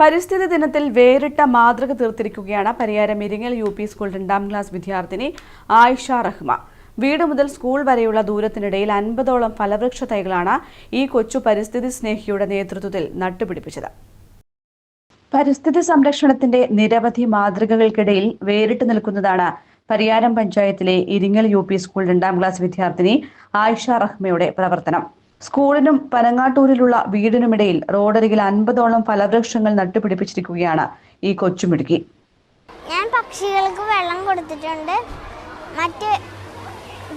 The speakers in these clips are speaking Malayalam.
പരിസ്ഥിതി ദിനത്തിൽ വേറിട്ട മാതൃക തീർത്തിരിക്കുകയാണ് Pariyaram Iringal U P school രണ്ടാം ക്ലാസ് വിദ്യാർത്ഥിനി ആയിഷ റഹ്മ. വീട് മുതൽ സ്കൂൾ വരെയുള്ള ദൂരത്തിനിടയിൽ അൻപതോളം ഫലവൃക്ഷ തൈകളാണ് ഈ കൊച്ചു പരിസ്ഥിതി സ്നേഹിയുടെ നേതൃത്വത്തിൽ നട്ടുപിടിപ്പിച്ചത്. പരിസ്ഥിതി സംരക്ഷണത്തിന്റെ നിരവധി മാതൃകകൾക്കിടയിൽ വേറിട്ട് നിൽക്കുന്നതാണ് പരിയാരം പഞ്ചായത്തിലെ ഇരിങ്ങൽ യു സ്കൂൾ രണ്ടാം ക്ലാസ് വിദ്യാർത്ഥിനി ആയിഷ റഹ്മയുടെ പ്രവർത്തനം. സ്കൂളിനും പനങ്ങാട്ടൂരിലുള്ള വീടിനുമിടയിൽ റോഡരികിൽ അൻപതോളം ഫലവൃക്ഷങ്ങൾ നട്ടുപിടിപ്പിച്ചിരിക്കുകയാണ് ഈ കൊച്ചുമിടുക്കി. ഞാൻ പക്ഷികൾക്ക് വെള്ളം കൊടുത്തിട്ടുണ്ട്. മറ്റ്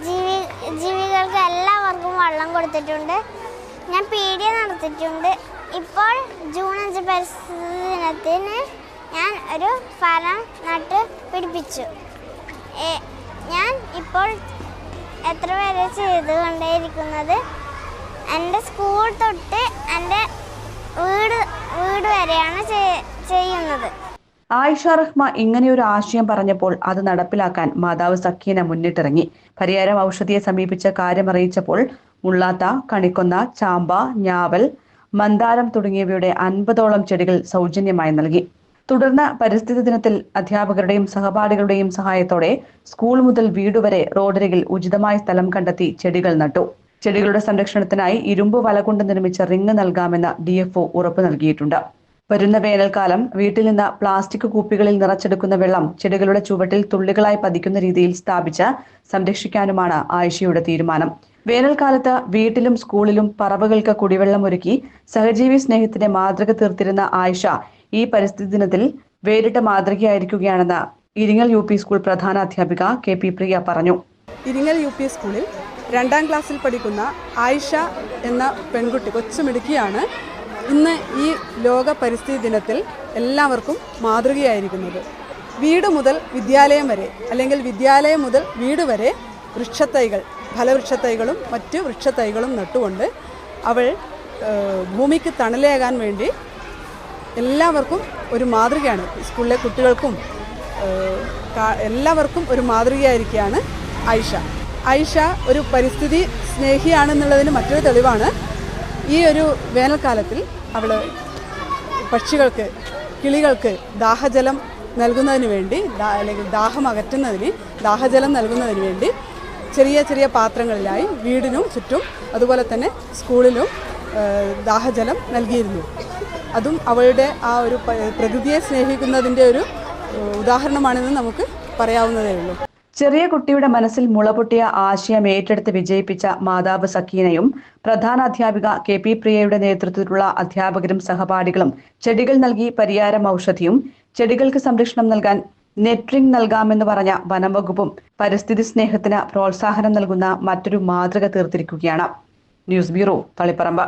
ജീവി ജീവികൾക്ക് എല്ലാവർക്കും വെള്ളം കൊടുത്തിട്ടുണ്ട്. ഞാൻ പീഡിയ നടത്തിയിട്ടുണ്ട്. ഇപ്പോൾ ജൂൺ അഞ്ച് പരിസ്ഥിതി ദിനത്തിന് ഞാൻ ഒരു ഫലം നട്ട് പിടിപ്പിച്ചു. ഞാൻ ഇപ്പോൾ എത്ര വരെ ചെയ്തുകൊണ്ടേയിരിക്കുന്നത്? എന്റെ സ്കൂൾ തൊട്ട് എന്റെ വീട് വീട് വരെയാണ് ചെയ്യുന്നത്. ആയിഷ റഹ്മ ഇങ്ങനെയൊരു ആശയം പറഞ്ഞപ്പോൾ അത് നടപ്പിലാക്കാൻ മാതാവ് സക്കീന മുന്നിട്ടിറങ്ങി. പരിയാരം ഔഷധിയെ സമീപിച്ച കാര്യമറിയിച്ചപ്പോൾ മുള്ളാത്ത കണിക്കൊന്ന ചാമ്പ ഞാവൽ മന്ദാരം തുടങ്ങിയവയുടെ അൻപതോളം ചെടികൾ സൗജന്യമായി നൽകി. തുടർന്ന് പരിസ്ഥിതി ദിനത്തിൽ അധ്യാപകരുടെയും സഹപാഠികളുടെയും സഹായത്തോടെ സ്കൂൾ മുതൽ വീടുവരെ റോഡരികിൽ ഉചിതമായ സ്ഥലം കണ്ടെത്തി ചെടികൾ നട്ടു. ചെടികളുടെ സംരക്ഷണത്തിനായി ഇരുമ്പ് വല കൊണ്ട് നിർമ്മിച്ച റിങ് നൽകാമെന്ന് ഡി എഫ് ഉറപ്പു നൽകിയിട്ടുണ്ട്. വരുന്ന വേനൽക്കാലം വീട്ടിൽ നിന്ന് പ്ലാസ്റ്റിക് കൂപ്പികളിൽ നിറച്ചെടുക്കുന്ന വെള്ളം ചെടികളുടെ ചുവട്ടിൽ തുള്ളികളായി പതിക്കുന്ന രീതിയിൽ സ്ഥാപിച്ച് സംരക്ഷിക്കാനുമാണ് ആയിഷയുടെ തീരുമാനം. വേനൽക്കാലത്ത് വീട്ടിലും സ്കൂളിലും പറവകൾക്ക് കുടിവെള്ളം ഒരുക്കി സഹജീവി സ്നേഹത്തിന്റെ മാതൃക തീർത്തിരുന്ന ആയിഷ ഈ പരിസ്ഥിതി ദിനത്തിൽ വേറിട്ട മാതൃകയായിരിക്കുകയാണെന്ന് ഇരിങ്ങൽ യു സ്കൂൾ പ്രധാന അധ്യാപിക കെ പി പ്രിയ പറഞ്ഞു. ഇരിങ്ങൽ യു സ്കൂളിൽ രണ്ടാം ക്ലാസ്സിൽ പഠിക്കുന്ന ആയിഷ എന്ന പെൺകുട്ടി കൊച്ചുമിടുക്കിയാണ് ഇന്ന് ഈ ലോക പരിസ്ഥിതി ദിനത്തിൽ എല്ലാവർക്കും മാതൃകയായിരിക്കുന്നത്. വീട് മുതൽ വിദ്യാലയം വരെ അല്ലെങ്കിൽ വിദ്യാലയം മുതൽ വീട് വരെ വൃക്ഷത്തൈകൾ ഫലവൃക്ഷത്തൈകളും മറ്റ് വൃക്ഷത്തൈകളും നട്ടുകൊണ്ട് അവൾ ഭൂമിക്ക് തണലേകാൻ വേണ്ടി എല്ലാവർക്കും ഒരു മാതൃകയാണ്. സ്കൂളിലെ കുട്ടികൾക്കും എല്ലാവർക്കും ഒരു മാതൃകയായിരിക്കുകയാണ് ആയിഷ. ആയിഷ ഒരു പരിസ്ഥിതി സ്നേഹിയാണെന്നുള്ളതിന് മറ്റൊരു തെളിവാണ്. ഈ ഒരു വേനൽക്കാലത്തിൽ അവൾ പക്ഷികൾക്ക് കിളികൾക്ക് ദാഹജലം നൽകുന്നതിന് വേണ്ടി അല്ലെങ്കിൽ ദാഹം അകറ്റുന്നതിന് ദാഹജലം നൽകുന്നതിന് വേണ്ടി ചെറിയ ചെറിയ പാത്രങ്ങളിലായി വീടിനും ചുറ്റും അതുപോലെ തന്നെ സ്കൂളിലും ദാഹജലം നൽകിയിരുന്നു. അതും അവളുടെ ആ ഒരു പ്രകൃതിയെ സ്നേഹിക്കുന്നതിന്റെ ഒരു ഉദാഹരണമാണെന്ന് നമുക്ക് പറയാവുന്നതേ ഉള്ളൂ. ചെറിയ കുട്ടിയുടെ മനസ്സിൽ മുളപൊട്ടിയ ആശയം ഏറ്റെടുത്ത് വിജയിപ്പിച്ച മാതാവ് സക്കീനയും പ്രധാന അധ്യാപിക കെ പി പ്രിയയുടെ നേതൃത്വത്തിലുള്ള അധ്യാപകരും സഹപാഠികളും ചെടികൾ നൽകി പരിയാരം ഔഷധിയും ചെടികൾക്ക് സംരക്ഷണം നൽകാൻ നെറ്റ്റിംഗ് നൽകാമെന്ന് പറഞ്ഞ വനംവകുപ്പും പരിസ്ഥിതി സ്നേഹത്തിന് പ്രോത്സാഹനം നൽകുന്ന മറ്റൊരു മാതൃക തീർത്തിരിക്കുകയാണ്. News bureau Taliparamba.